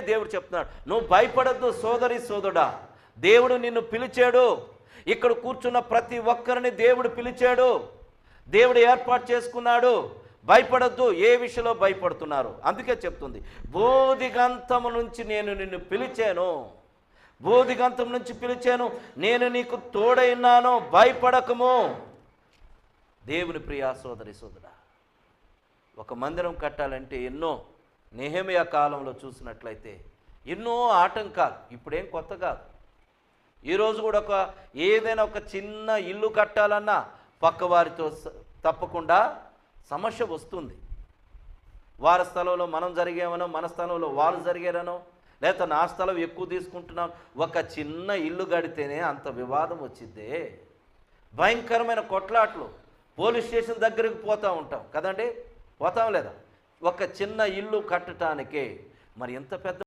దేవుడు చెప్తున్నాడు నువ్వు భయపడద్దు సోదరి సోదరుడా దేవుడు నిన్ను పిలిచాడు. ఇక్కడ కూర్చున్న ప్రతి ఒక్కరిని దేవుడు పిలిచాడు. దేవుడు ఏర్పాటు చేసుకున్నాడు. భయపడద్దు ఏ విషయంలో భయపడుతున్నారు? అందుకే చెప్తుంది బోధిగంతము నుంచి నేను నిన్ను పిలిచాను. బోధిగంతం నుంచి పిలిచాను. నేను నీకు తోడైనాను భయపడకము. దేవుని ప్రియా సోదరి సోదరా ఒక మందిరం కట్టాలంటే ఎన్నో నెహమియా కాలంలో చూసినట్లయితే ఎన్నో ఆటంకాలు. ఇప్పుడేం కొత్త కాదు. ఈరోజు కూడా ఒక ఏదైనా ఒక చిన్న ఇల్లు కట్టాలన్నా పక్కవారితో తప్పకుండా సమస్య వస్తుంది. వారి స్థలంలో మనం జరిగామనో మన స్థలంలో వాళ్ళు జరిగారనో లేకపోతే నా స్థలం ఎక్కువ తీసుకుంటున్నాం ఒక చిన్న ఇల్లు కడితేనే అంత వివాదం వచ్చిద్దే. భయంకరమైన కొట్లాట్లు. పోలీస్ స్టేషన్ దగ్గరికి పోతూ ఉంటాం. కదండి? పోతాం లేదా? ఒక చిన్న ఇల్లు కట్టడానికే మరి ఎంత పెద్ద